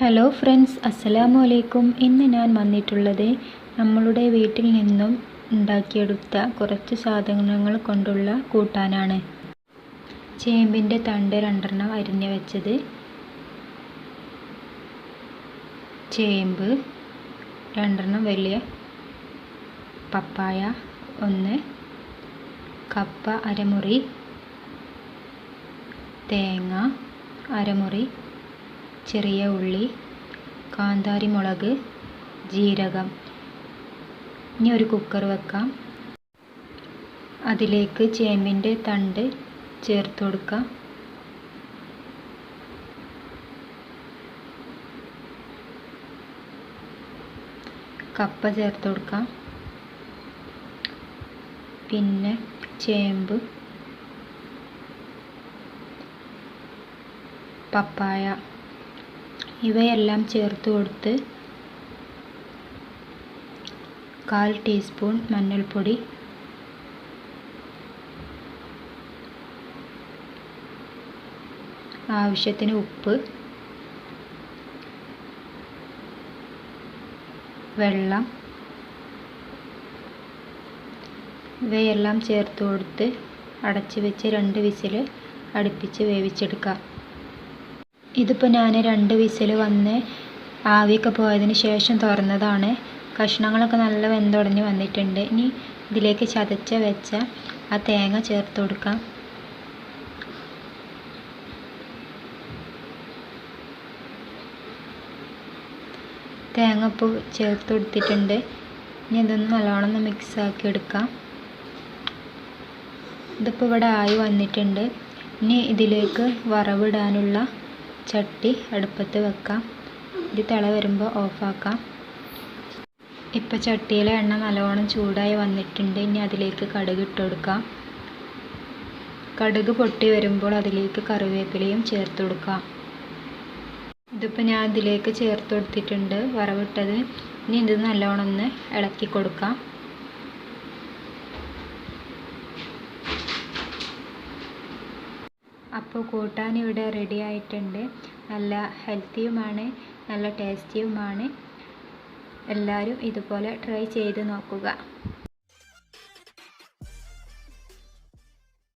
Hello friends അസ്സലാമു അലൈക്കും ഇന്ന് ഞാൻ വന്നിട്ടുള്ളത് നമ്മളുടെ വീട്ടിൽ നിന്നും ഉണ്ടാക്കിയെടുത്ത കുറച്ച് സാധനങ്ങൾ കൊണ്ടുള്ള കൂട്ടാനാണ്. ചേമ്പിന്റെ തണ്ട് രണ്ടെണ്ണം അരിഞ്ഞ് വെച്ചത് ചേമ്പ് രണ്ടെണ്ണം വലിയ പപ്പായ ഒന്ന് കപ്പ അരമുറി തേങ്ങ അരമുറി ചെറിയ ഉള്ളി കാന്താരി മുളക് ജീരകം. ഇനി ഒരു കുക്കർ വെക്കാം. അതിലേക്ക് ചേമ്പിന്റെ തണ്ട് ചേർത്ത് കൊടുക്കാം. കപ്പ ചേർത്ത് കൊടുക്കാം. പിന്നെ ചേമ്പ് പപ്പായ. ഇവയെല്ലാം ചേർത്ത് കൊടുത്ത് കാൽ ടീസ്പൂൺ മഞ്ഞൾപ്പൊടി ആവശ്യത്തിന് ഉപ്പ് വെള്ളം ഇവയെല്ലാം ചേർത്ത് കൊടുത്ത് അടച്ചു വെച്ച് രണ്ട് വിസിൽ അടുപ്പിച്ച് വേവിച്ചെടുക്കാം. ഇതിപ്പോൾ ഞാൻ രണ്ട് വിസിൽ വന്ന് ആവിയൊക്കെ പോയതിന് ശേഷം തുറന്നതാണ്. കഷ്ണങ്ങളൊക്കെ നല്ല വെന്തുടഞ്ഞ് വന്നിട്ടുണ്ട്. ഇനി ഇതിലേക്ക് ചതച്ച വെച്ച ആ തേങ്ങ ചേർത്ത് കൊടുക്കാം. തേങ്ങ ഇപ്പോൾ ചേർത്ത് കൊടുത്തിട്ടുണ്ട്. ഇനി ഇതൊന്ന് നല്ലോണം ഒന്ന് മിക്സ് ആക്കി എടുക്കാം. ഇതിപ്പോൾ ഇവിടെ ആയി വന്നിട്ടുണ്ട്. ഇനി ഇതിലേക്ക് വറവിടാനുള്ള ചട്ടി അടുപ്പത്ത് വെക്കാം. ഇത് തിള വരുമ്പോൾ ഓഫാക്കാം. ഇപ്പോൾ ചട്ടിയിലെ എണ്ണ നല്ലോണം ചൂടായി വന്നിട്ടുണ്ട്. ഇനി അതിലേക്ക് കടുക് ഇട്ട് കൊടുക്കാം. കടുക് പൊട്ടി വരുമ്പോൾ അതിലേക്ക് കറിവേപ്പിലയും ചേർത്ത് കൊടുക്കാം. ഇതിപ്പോൾ ഞാൻ അതിലേക്ക് ചേർത്ത് കൊടുത്തിട്ടുണ്ട്. വറവിട്ടത്. ഇനി ഇത് നല്ലോണം ഒന്ന് ഇളക്കി കൊടുക്കാം. അപ്പോൾ കൂട്ടാൻ ഇവിടെ റെഡി ആയിട്ടുണ്ട്. നല്ല ഹെൽത്തിയുമാണ് നല്ല ടേസ്റ്റിയുമാണ് എല്ലാവരും ഇതുപോലെ ട്രൈ ചെയ്ത് നോക്കുക.